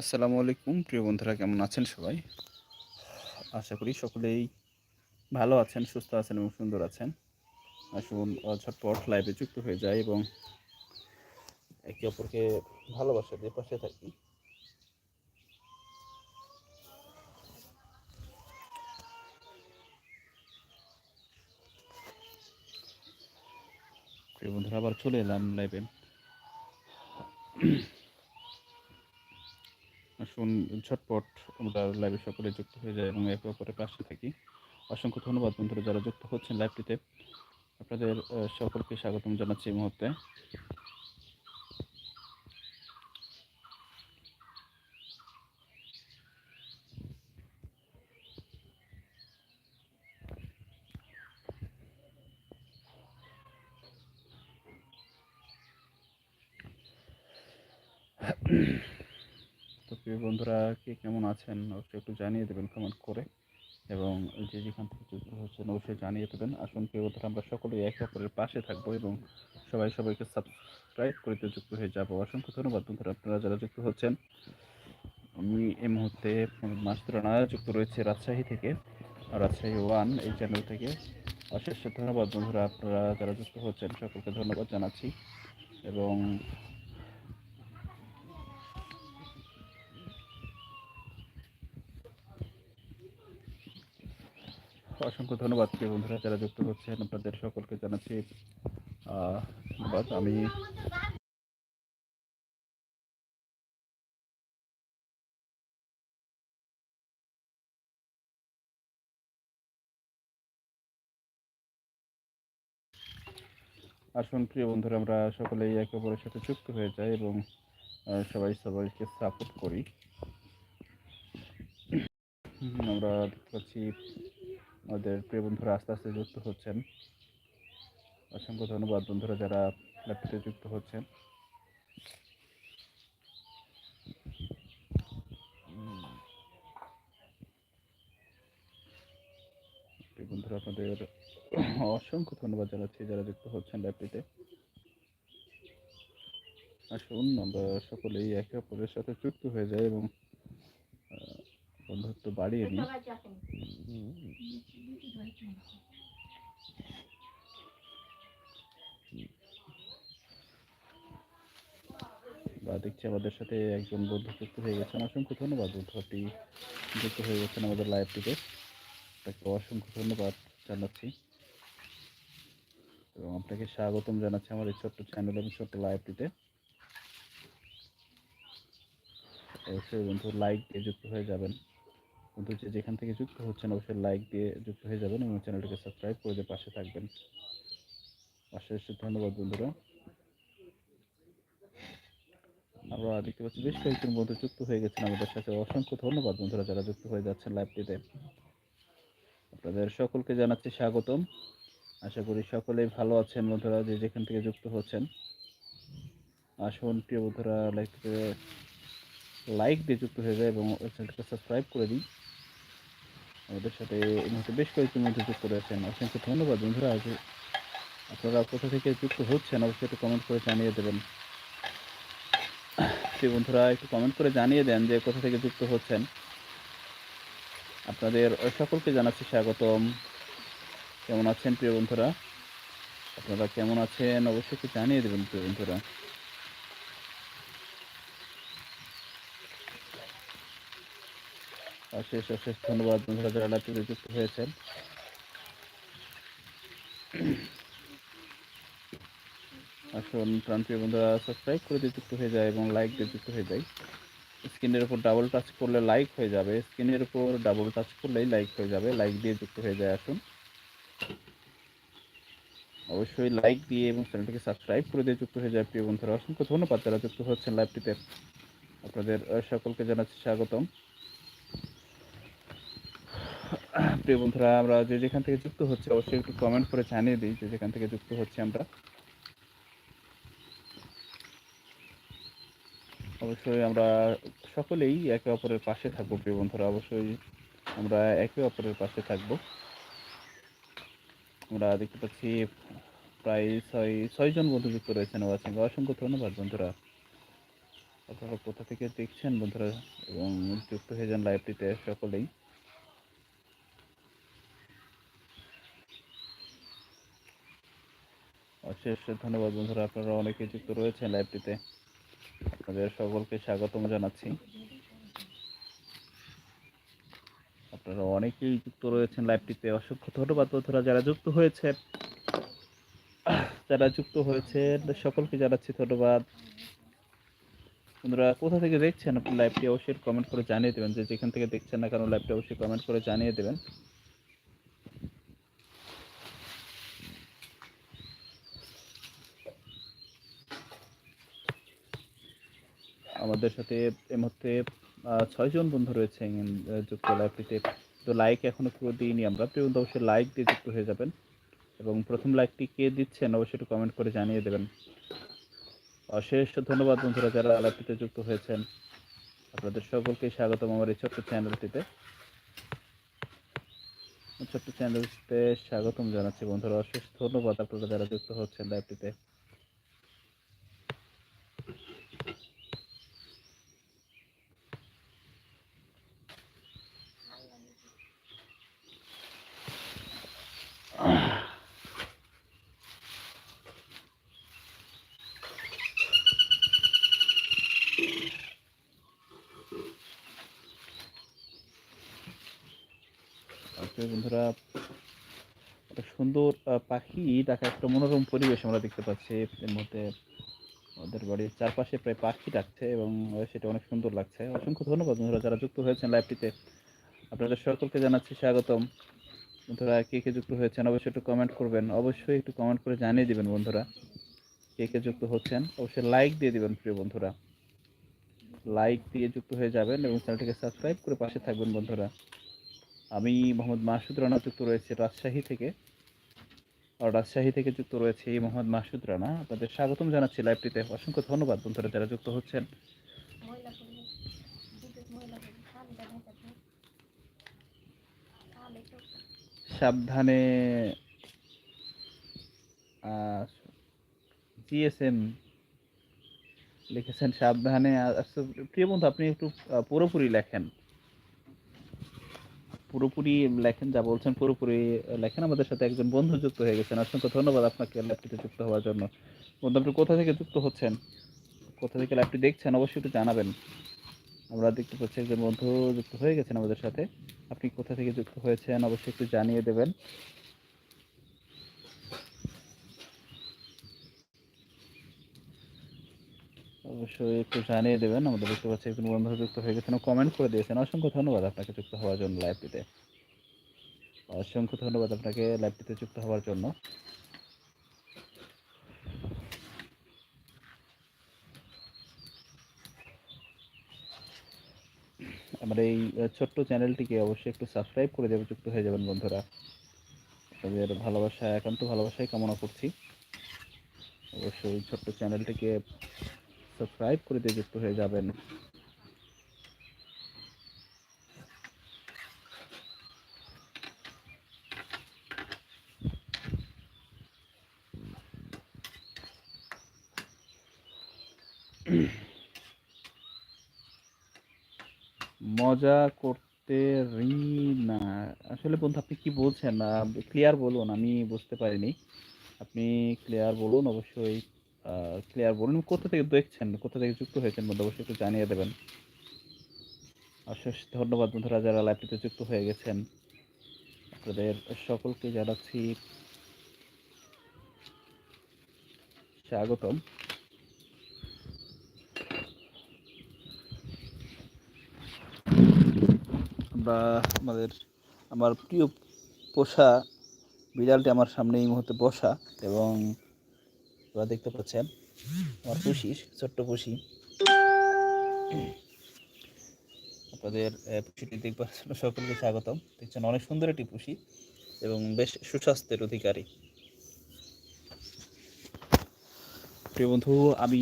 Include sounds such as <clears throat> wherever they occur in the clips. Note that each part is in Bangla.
আসসালামু আলাইকুম, প্রিয় বন্ধুরা, কেমন আছেন সবাই? আশা করি সকলেই ভালো আছেন, সুস্থ আছেন এবং সুন্দর আছেন। আসুন, ঝটপট লাইভে যুক্ত হয়ে যায় এবং একে অপরকে ভালোবাসা দিয়ে পাশে থাকি। প্রিয় বন্ধুরা, আবার চলে এলাম লাইভে আসুন ঝটপট আমরা লাইভে সকলে যুক্ত হয়ে যায় এবং একে অপরের পাশে থাকি। অসংখ্য ধন্যবাদ বন্ধুরা যারা যুক্ত হচ্ছেন লাইভটিতে আপনাদের সকলকে স্বাগতম জানাচ্ছি এই মুহূর্তে। তো <clears throat> প্রিয় বন্ধুরা, কে কেমন আছেন? অবশ্যই একটু জানিয়ে দেবেন কমেন্ট করে এবং যে যেখান থেকে হচ্ছেন অবশ্যই জানিয়ে দেবেন। আসুন প্রিয় বন্ধুরা, আমরা সকলেই একে অপরের পাশে থাকব এবং সবাই সবাইকে সাবস্ক্রাইব করতে যুক্ত হয়ে যাব। অসংখ্য ধন্যবাদ বন্ধুরা, আপনারা যারা যুক্ত হচ্ছেন। আমি এই মুহূর্তে মাস্টার রানা যুক্ত রয়েছে রাজশাহী থেকে রাজশাহী ওয়ান এই চ্যানেল থেকে। অশেষ ধন্যবাদ বন্ধুরা, আপনারা যারা যুক্ত হচ্ছেন, সকলকে ধন্যবাদ জানাচ্ছি এবং অসংখ্য ধন্যবাদ, প্রিয় বন্ধুরা, যারা যুক্ত হচ্ছেন। আপনাদের সকলকে জানাচ্ছি ধন্যবাদ। আমি আসুন, প্রিয় বন্ধুরা, আমরা সকলেই একে অপরের সাথে যুক্ত হয়ে যাই এবং সবাই সবাইকে সাপোর্ট করি। আমরা দেখতে পাচ্ছি আমাদের প্রিয় বন্ধুরা আস্তে আস্তে যুক্ত হচ্ছেন। অসংখ্য ধন্যবাদ বন্ধুরা যারা ল্যাপটপে যুক্ত হচ্ছেন। বন্ধুরা, আপনাদের অসংখ্য ধন্যবাদ জানাচ্ছি যারা যুক্ত হচ্ছেন ল্যাপটিতে আসুন, আমরা সকলেই একে অপরের সাথে যুক্ত হয়ে যাই এবং বন্ধুত্ব বাড়িয়ে নিই বা দেখছি আমাদের সাথে একজন বন্ধু যুক্ত হয়ে গেছেন। অসংখ্য ধন্যবাদ বন্ধু আপনি যুক্ত হয়ে গেছেন আমাদের লাইভটিতে তাকে অসংখ্য ধন্যবাদ জানাচ্ছি। এবং আপনাকে স্বাগতম জানাচ্ছি আমার এই ছোট্ট চ্যানেল এবং ছোট্ট লাইভটিতে অবশ্যই বন্ধু লাইক দিয়ে যুক্ত হয়ে যাবেন। বন্ধু যে যেখান থেকে যুক্ত হচ্ছেন, অবশ্যই লাইক দিয়ে যুক্ত হয়ে যাবেন এবং চ্যানেলটিকে সাবস্ক্রাইব করে দিয়ে পাশে থাকবেন। অশেষ ধন্যবাদ বন্ধুরা। আমরা দেখতে পাচ্ছি বেশ কয়েকজন বন্ধু যুক্ত হয়ে গেছেন আমাদের সাথে। অসংখ্য ধন্যবাদ বন্ধুরা যারা যুক্ত হয়ে যাচ্ছেন লাইভটিতে আপনাদের সকলকে জানাচ্ছি স্বাগতম। আশা করি সকলেই ভালো আছেন বন্ধুরা, যে যেখান থেকে যুক্ত হচ্ছেন। আসুন প্রিয় বন্ধুরা লাইভটিতে লাইক দিয়ে যুক্ত হয়ে যায় এবং চ্যানেলটিকে সাবস্ক্রাইব করে দিই। আমাদের সাথে এই মুহূর্তে বেশ কয়েকজন বন্ধু যুক্ত রয়েছেন। অসংখ্য ধন্যবাদ বন্ধুরা। আজ আপনারা কোথা থেকে যুক্ত হচ্ছেন অবশ্যই একটু কমেন্ট করে জানিয়ে দেবেন। প্রিয় বন্ধুরা, একটু কমেন্ট করে জানিয়ে দেন যে কোথা থেকে যুক্ত হচ্ছেন। আপনাদের সকলকে জানাচ্ছি স্বাগতম। কেমন আছেন প্রিয় বন্ধুরা? আপনারা কেমন আছেন? অবশ্যই একটু জানিয়ে দেবেন প্রিয় বন্ধুরা। অশেষ অশেষ ধন্যবাদ বন্ধুরা যারা লাইভটিতে যুক্ত হয়েছেন। আসুন প্রান্তীয় বন্ধুরা সাবস্ক্রাইব করে দিয়ে যুক্ত হয়ে যায় এবং লাইক দিয়ে যুক্ত হয়ে যায়। স্ক্রিনের উপর ডাবল টাচ করলে লাইক হয়ে যাবে। স্ক্রিনের উপর ডাবল টাচ করলেই লাইক হয়ে যাবে। লাইক দিয়ে যুক্ত হয়ে যায় আসুন। অবশ্যই লাইক দিয়ে এবং চ্যানেলটিকে সাবস্ক্রাইব করে দিয়ে যুক্ত হয়ে যায় প্রিয় বন্ধুরা। অসংখ্য ধন্যবাদ যারা যুক্ত হচ্ছেন লাইভটিতে আপনাদের সকলকে জানাচ্ছি স্বাগতম। প্রিয় বন্ধুরা, আমরা যে যেখান থেকে যুক্ত হচ্ছে, অবশ্যই একটু কমেন্ট করে জানিয়ে দিই যে যেখান থেকে যুক্ত হচ্ছে আমরা। অবশ্যই আমরা সকলেই একে অপরের পাশে থাকব, প্রিয় বন্ধুরা। অবশ্যই আমরা একে অপরের পাশে থাকব। আমরা দেখতে পাচ্ছি, প্রায় ছয় ছয়জন বন্ধু যুক্ত রয়েছেন ওয়াচিং অসংখ্য ধন্যবাদ বন্ধুরা। আপনারা কোথা থেকে দেখছেন বন্ধুরা, এবং যুক্ত হয়ে যান লাইভটিতে সকলেই। অশেষ ধন্যবাদ বন্ধুরা, আপনারা অনেকে যুক্ত রয়েছেন লাইভটিতে। আপনাদের সকলকে স্বাগতম জানাচ্ছি। আপনারা অনেকেই যুক্ত রয়েছেন লাইভটিতে, অসংখ্য ধন্যবাদ বন্ধুরা যারা যুক্ত হয়েছে যারা যুক্ত হয়েছেন, সকলকে জানাচ্ছি ধন্যবাদ। বন্ধুরা, কোথা থেকে দেখছেন আপনি লাইভটি, অবশ্যই কমেন্ট করে জানিয়ে দেবেন। যে যেখান থেকে দেখছেন না কেন, লাইভটি অবশ্যই কমেন্ট করে জানিয়ে দেবেন। আমাদের সাথে এই মুহূর্তে ছয়জন বন্ধু রয়েছেন যুক্ত লাইভটিতে তো লাইক এখনও পুরো দিইনি আমরা। বন্ধু অবশ্যই লাইক দিয়ে যুক্ত হয়ে যাবেন। এবং প্রথম লাইকটি কে দিচ্ছেন অবশ্যই একটু কমেন্ট করে জানিয়ে দেবেন। অশেষ ধন্যবাদ বন্ধুরা যারা লাইভটিতে যুক্ত হয়েছেন। আপনাদের সকলকে স্বাগতম আমার এই ছোট্ট চ্যানেলটিতে ছোট্ট চ্যানেলটিতে স্বাগতম জানাচ্ছি বন্ধুরা। অশেষ ধন্যবাদ আপনারা যারা যুক্ত হচ্ছেন লাইভটিতে ওকে বন্ধুরা একটা সুন্দর পাখি ডাকা একটা মনোরম পরিবেশ আমরা দেখতে পাচ্ছি। এর মধ্যে ওদের বাড়ির চারপাশে প্রায় পাখি ডাকছে এবং সেটা অনেক সুন্দর লাগছে। অসংখ্য ধন্যবাদ বন্ধুরা যারা যুক্ত হয়েছেন লাইভটিতে। আপনাদের সকলকে জানাচ্ছি স্বাগতম। বন্ধুরা, কে কে যুক্ত হয়েছেন অবশ্যই একটু কমেন্ট করবেন। অবশ্যই একটু কমেন্ট করে জানিয়ে দিবেন বন্ধুরা কে কে যুক্ত হচ্ছেন। অবশ্যই লাইক দিয়ে দিবেন প্রিয় বন্ধুরা। লাইক দিয়ে যুক্ত হয়ে যাবেন এবং চ্যানেলটিকে সাবস্ক্রাইব করে পাশে থাকবেন বন্ধুরা। আমি মোহাম্মদ মাসুদ রানা যুক্ত রয়েছে রাজশাহী থেকে। আর রাজশাহী থেকে যুক্ত রয়েছে এই মোহাম্মদ মাসুদ রানা। আপনাদের স্বাগতম জানাচ্ছি লাইভটিতে। অসংখ্য ধন্যবাদ বন্ধুরা যারা যুক্ত হচ্ছেন। সাবধানে জিএসএম লিখেছেন সাবধানে। প্রিয় বন্ধু আপনি একটু পুরোপুরি লেখেন। পুরোপুরি লেখেন, যা বলছেন পুরোপুরি লেখেন। আমাদের সাথে একজন বন্ধু যুক্ত হয়ে গেছেন। অসংখ্য ধন্যবাদ আপনাকে ল্যাপটিতে যুক্ত হওয়ার জন্য। বন্ধু, আপনি কোথা থেকে যুক্ত হচ্ছেন? কোথা থেকে ল্যাপটি দেখছেন? অবশ্যই একটু জানাবেন। আমরা দেখতে পাচ্ছি একজন বন্ধু যুক্ত হয়ে গেছেন আমাদের সাথে। আপনি কোথা থেকে যুক্ত হয়েছেন? অবশ্যই একটু জানিয়ে দেবেন। অবশ্যই একটু জানিয়ে দেবেন। আমাদের দেখতে পাচ্ছি একজন বন্ধু যুক্ত হয়ে গেছেন কমেন্ট করে দিয়েছেন। অসংখ্য ধন্যবাদ আপনাকে যুক্ত হওয়ার জন্য লাইভটিতে অসংখ্য ধন্যবাদ আপনাকে লাইভটিতে যুক্ত হওয়ার জন্য। আমার এই ছোট্ট চ্যানেলটিকে অবশ্যই একটু সাবস্ক্রাইব করে দেবে, যুক্ত হয়ে যাবেন বন্ধুরা। তাদের ভালোবাসা, একান্ত ভালোবাসাই কামনা করছি। অবশ্যই ছোট্ট চ্যানেলটিকে সাবস্ক্রাইব করে দিয়ে যুক্ত হয়ে যাবেন। মজা করতে রি না আসলে বন্ধু, আপনি কি বলছেন? ক্লিয়ার বলুন, আমি বুঝতে পারিনি। আপনি ক্লিয়ার বলুন, অবশ্যই। ক্লিয়ার বলুন। কোথা থেকে দেখছেন? কোথা থেকে যুক্ত হয়েছেন? বন্ধু অবশ্যই একটু জানিয়ে দেবেন। অশেষ ধন্যবাদ বন্ধুরা, যারা লাইভটিতে যুক্ত হয়ে গেছেন। আপনাদের সকলকে জানাচ্ছি স্বাগতম। আমরা আমাদের, আমার প্রিয় পোষা বিড়ালটি আমার সামনে এই মুহূর্তে বসা এবং আপনারা দেখতে পাচ্ছেন আমার পুষি, ছোট্ট পুষি। আপনাদের পুষিটি দেখবার জন্য সকলকে স্বাগতম। দেখছেন অনেক সুন্দর একটি পুষি এবং বেশ সুস্বাস্থ্যের অধিকারী। প্রিয় বন্ধু, আমি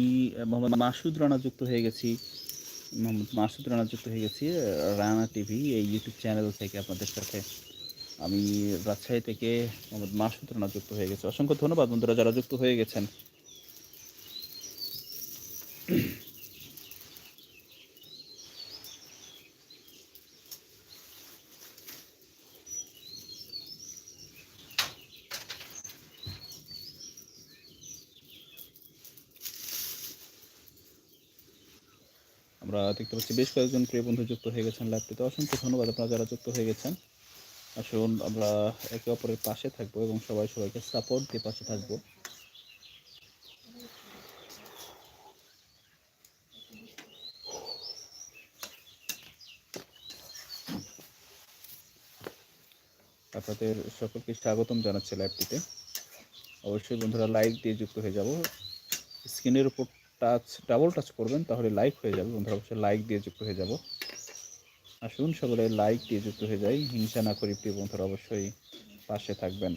মোহাম্মদ মাসুদ রানা যুক্ত হয়ে গেছি। মোহাম্মদ মাসুদ রানা যুক্ত হয়ে গেছি রানা টিভি, এই ইউটিউব চ্যানেল থেকে আপনাদের সাথে। আমি রাজশাহী থেকে মোহাম্মদ সূত্রনা যুক্ত হয়ে গেছে। অসংখ্য ধন্যবাদ বন্ধুরা যারা যুক্ত হয়ে গেছেন। আমরা দেখতে পাচ্ছি বেশ কয়েকজন প্রিয় বন্ধু যুক্ত হয়ে গেছেন লাইভটিতে অসংখ্য ধন্যবাদ আপনারা যারা যুক্ত হয়ে গেছেন। আসুন, আমরা একে অপরের পাশে থাকব এবং সবাই সবাইকে সাপোর্ট দিয়ে পাশে থাকব। আপনাদের সকলকে স্বাগতম জানাচ্ছি লাইভটিতে অবশ্যই বন্ধুরা লাইক দিয়ে যুক্ত হয়ে যাব। স্ক্রিনের উপর টাচ ডাবল টাচ করবেন, তাহলে লাইক হয়ে যাবে। বন্ধুরা, অবশ্যই লাইক দিয়ে যুক্ত হয়ে যাব। আসুন, সকলে লাইক দিয়ে যুক্ত হয়ে যাই হিংসা না করি, প্রিয় বন্ধুরা, অবশ্যই পাশে থাকবেন।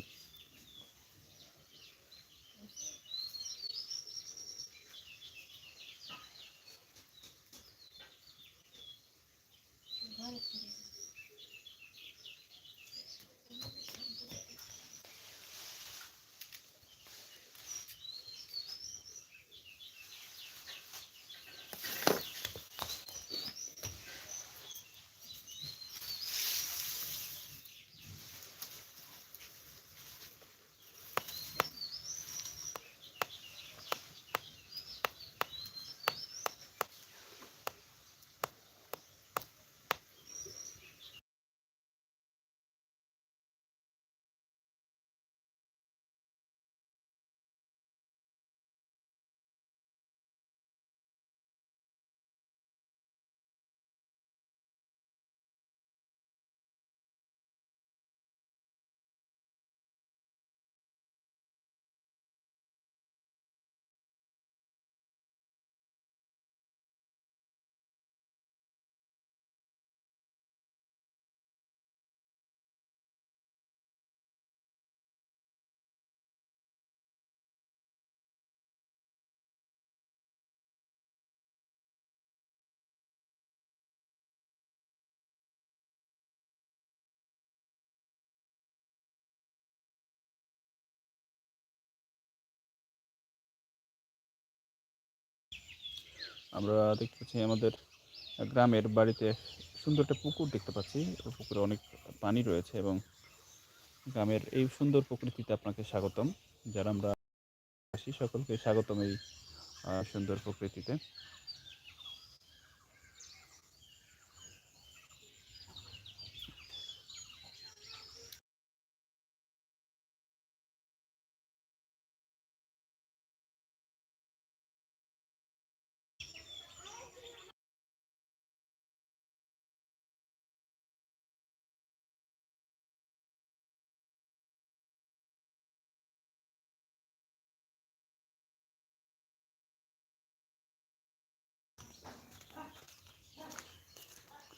আমরা দেখতে পাচ্ছি আমাদের গ্রামের বাড়িতে সুন্দর একটা পুকুর দেখতে পাচ্ছি। পুকুরে অনেক পানি রয়েছে এবং গ্রামের এই সুন্দর প্রকৃতিতে আপনাকে স্বাগতম। যারা আমরা আসি সকলকে স্বাগতম এই সুন্দর প্রকৃতিতে।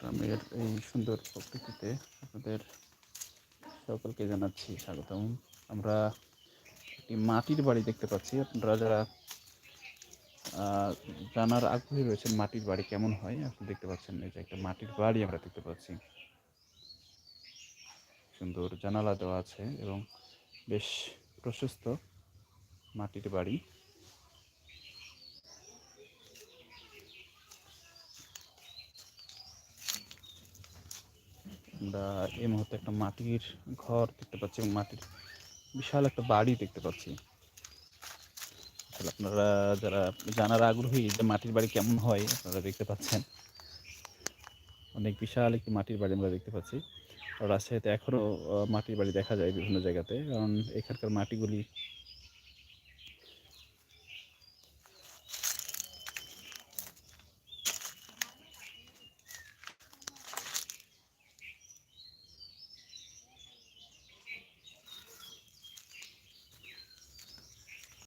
গ্রামের এই সুন্দর প্রকৃতিতে আপনাদের সকলকে জানাচ্ছি স্বাগতম। আমরা একটি মাটির বাড়ি দেখতে পাচ্ছি। আপনারা যারা জানার আগ্রহী রয়েছেন মাটির বাড়ি কেমন হয়, আপনি দেখতে পাচ্ছেন এই যে একটা মাটির বাড়ি আমরা দেখতে পাচ্ছি। সুন্দর জানালা দেওয়া আছে এবং বেশ প্রশস্ত মাটির বাড়ি। আমরা এই মুহূর্তে একটা মাটির ঘর দেখতে পাচ্ছি এবং মাটির বিশাল একটা বাড়ি দেখতে পাচ্ছি। আপনারা যারা জানার আগ্রহী যে মাটির বাড়ি কেমন হয়, আপনারা দেখতে পাচ্ছেন। অনেক বিশাল একটি মাটির বাড়ি আমরা দেখতে পাচ্ছি। রাজশাহীতে এখনও মাটির বাড়ি দেখা যায় বিভিন্ন জায়গাতে। কারণ এখানকার মাটিগুলি